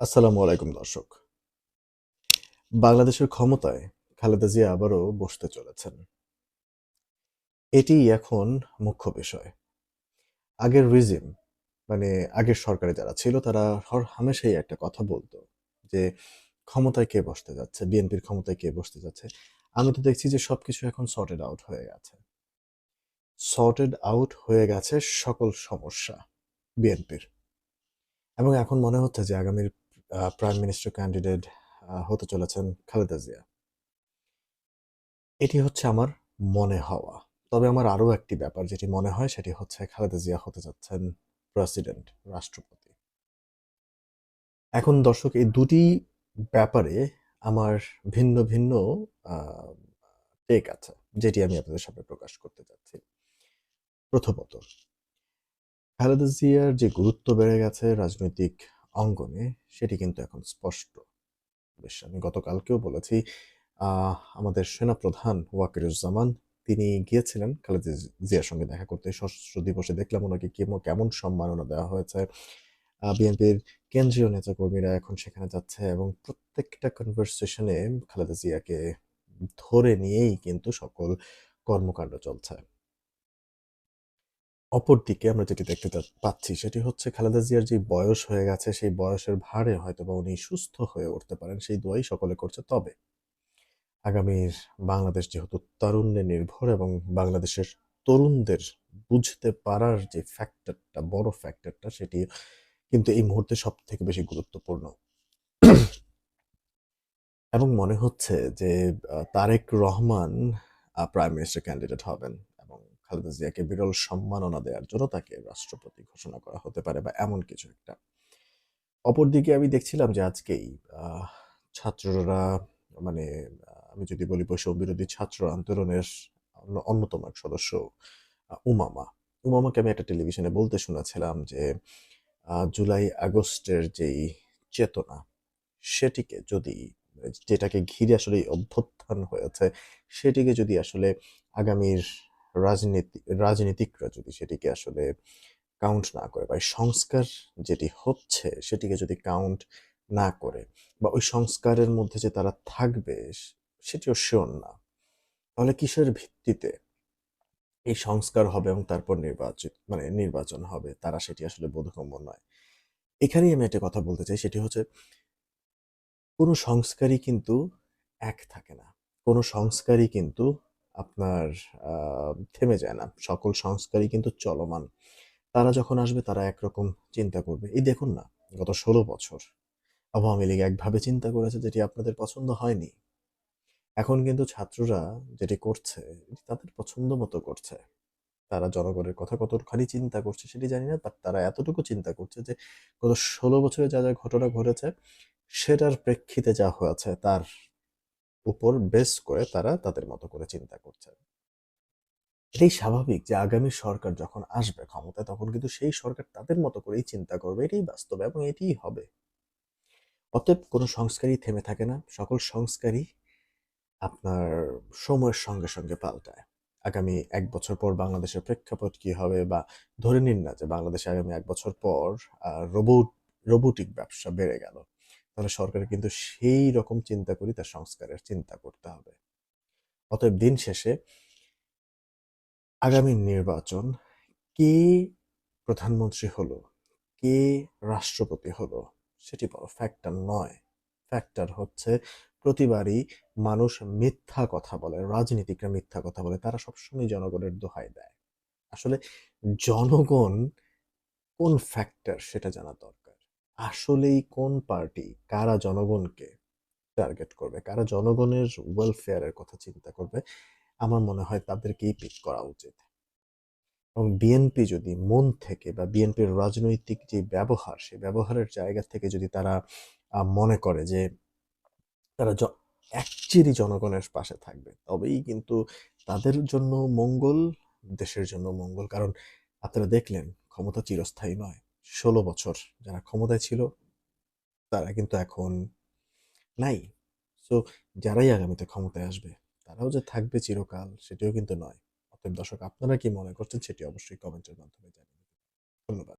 আসসালামু আলাইকুম, দর্শক। বাংলাদেশের ক্ষমতায় খালেদা জিয়া আবারও বসতে চলেছেন। এটি এখন মুখ্য বিষয়। আগের রিজিম মানে আগের সরকারে যারা ছিল, তারা হামেশাই একটা কথা বলতো যে, ক্ষমতায় কে বসতে যাচ্ছে? বিএনপির ক্ষমতায় কে বসতে যাচ্ছে? আমি তো দেখছি যে সবকিছু এখন সর্টেড আউট হয়ে গেছে। সর্টেড আউট হয়ে গেছে সকল সমস্যা বিএনপির। এবং এখন মনে হচ্ছে যে আগামীর প্রাইম মিনিস্টার ক্যান্ডিডেট হতে চলেছেন খালেদা জিয়া। এটি হচ্ছে আমার মনে হওয়া। তবে আমার আরও একটি ব্যাপার যেটি মনে হয়, সেটি হচ্ছে খালেদা জিয়া হতে যাচ্ছেন প্রেসিডেন্ট, রাষ্ট্রপতি। এখন দর্শক, এই দুটি ব্যাপারে আমার ভিন্ন ভিন্ন টেক আছে, যেটি আমি আপনাদের সামনে প্রকাশ করতে চাচ্ছি প্রথমত, খালেদা জিয়ার যে গুরুত্ব বেড়ে গেছে রাজনৈতিক অঙ্গনে, সেটি কিন্তু এখন স্পষ্ট। বেশ, আমি গতকালকেও বলেছি আমাদের সেনাপ্রধান ওয়াকিরুজ্জামান, তিনি গিয়েছিলেন খালেদা জিয়ার সঙ্গে দেখা করতে। সশস্ত্র দিবসে দেখলাম ওনাকে কেমন কেমন সম্মাননা দেওয়া হয়েছে। বিএনপির কেন্দ্রীয় নেতাকর্মীরা এখন সেখানে যাচ্ছে এবং প্রত্যেকটা কনভারসেশনে খালেদা জিয়াকে ধরে নিয়েই কিন্তু সকল কর্মকাণ্ড চলছে। অপরদিকে আমরা যেটি দেখতে পাচ্ছি সেটি হচ্ছে খালেদা জিয়ার যে বয়স হয়ে গেছে, সেই বয়সের ভারে হয়তো বা উনি সুস্থ হয়ে উঠতে পারেন, সেই দোয়াই সকলে করছে। তবে আগামীর বাংলাদেশ যেহেতু তারুণ্যে নির্ভর এবং বাংলাদেশের তরুণদের বুঝতে পারার যে ফ্যাক্টরটা বড় ফ্যাক্টরটা সেটি কিন্তু এই মুহূর্তে সব থেকে বেশি গুরুত্বপূর্ণ। এবং মনে হচ্ছে যে Tarek Rahman prime minister candidate হবেন। খালেদা জিয়াকে বিরল সম্মাননা দেওয়ার জন্য তাকে রাষ্ট্রপতি ঘোষণা করা হতে পারে বা এমন কিছু একটা। অপরদিকে আমি দেখছিলাম যে আজকেই ছাত্ররা মানে আমি যদি বলি বৈষম্য বিরোধী ছাত্র আন্দোলনের অন্যতম এক সদস্য উমামা। উমামাকে আমি একটা টেলিভিশনে বলতে শুনেছিলাম যে জুলাই আগস্টের যেই চেতনা, সেটিকে যদি, যেটাকে ঘিরে আসলে অভ্যুত্থান হয়েছে, সেটিকে যদি আসলে আগামীর রাজনীতি, রাজনীতিকরা যদি সেটিকে আসলে কাউন্ট না করে বা সংস্কার যেটি হচ্ছে সেটিকে যদি কাউন্ট না করে বা ওই সংস্কারের মধ্যে যে তারা থাকবে সেটিও শিওর না। তাহলে কিসের ভিত্তিতে এই সংস্কার হবে এবং তারপর নির্বাচিত মানে নির্বাচন হবে? তারা সেটি আসলে বোধগম্য নয়। এখানেই আমি একটা কথা বলতে চাই, সেটি হচ্ছে কোনো সংস্কারই কিন্তু এক থাকে না। কোনো সংস্কারই কিন্তু আপনার থেমে যায় না। সকল সংস্কারই কিন্তু চলমান। তারা যখন আসবে, তারা একরকম চিন্তা করবে। এই দেখুন না, গত ষোলো বছর আওয়ামী লীগ একভাবে চিন্তা করেছে যেটি আপনাদের পছন্দ হয়নি। এখন কিন্তু ছাত্ররা যেটি করছে তাদের পছন্দ মতো করছে। তারা জনগণের কথা কতখানি চিন্তা করছে সেটি জানি না বাট তারা এতটুকু চিন্তা করছে যে গত ষোলো বছরে যা যা ঘটনা ঘটেছে, সেটার প্রেক্ষিতে যা হয়েছে, তার উপর বেস করে তারা তাদের মতো করে চিন্তা করছে। এটাই স্বাভাবিক যে আগামী সরকার যখন আসবে ক্ষমতায়, তখন কিন্তু সেই সরকার তাদের মতো করেই চিন্তা করবে। এটাই বাস্তব এবং এটিই হবে। অতএব কোনো সংস্কারই থেমে থাকে না। সকল সংস্কারই আপনার সময়ের সঙ্গে সঙ্গে পাল্টায়। আগামী এক বছর পর বাংলাদেশের প্রেক্ষাপট কি হবে বা ধরে নিন না যে বাংলাদেশে আগামী এক বছর পর রোবট রোবোটিক ব্যবসা বেড়ে গেল। তাহলে সরকারের কিন্তু সেই রকম চিন্তা করি তার সংস্কারের চিন্তা করতে হবে। অতএব দিন শেষে আগামী নির্বাচন কে প্রধানমন্ত্রী হলো, কে রাষ্ট্রপতি হলো, সেটি বড় ফ্যাক্টর নয়। ফ্যাক্টর হচ্ছে প্রতিবারই মানুষ মিথ্যা কথা বলে, রাজনীতিকরা মিথ্যা কথা বলে, তারা সবসময় জনগণের দোহাই দেয়। আসলে জনগণ কোন ফ্যাক্টর সেটা জানা দরকার। আসলেই কোন পার্টি কারা জনগণকে টার্গেট করবে, কারা জনগণের ওয়েলফেয়ারের কথা চিন্তা করবে, আমার মনে হয় তাদেরকেই পিক করা উচিত। এবং বিএনপি যদি মন থেকে বা বিএনপির রাজনৈতিক যে ব্যবহার সেই ব্যবহারের জায়গা থেকে যদি তারা মনে করে যে তারা অ্যাকচুয়ালি জনগণের পাশে থাকবে, তবেই কিন্তু তাদের জন্য মঙ্গল, দেশের জন্য মঙ্গল। কারণ আপনারা দেখলেন, ক্ষমতা চিরস্থায়ী নয়। ষোলো বছর যারা ক্ষমতায় ছিল, তারা কিন্তু এখন নাই। সো যারাই আগামীতে ক্ষমতায় আসবে, তারাও যে থাকবে চিরকাল সেটিও কিন্তু নয়। অতএব দর্শক, আপনারা কি মনে করছেন সেটি অবশ্যই কমেন্টের মাধ্যমে জানিয়ে ধন্যবাদ।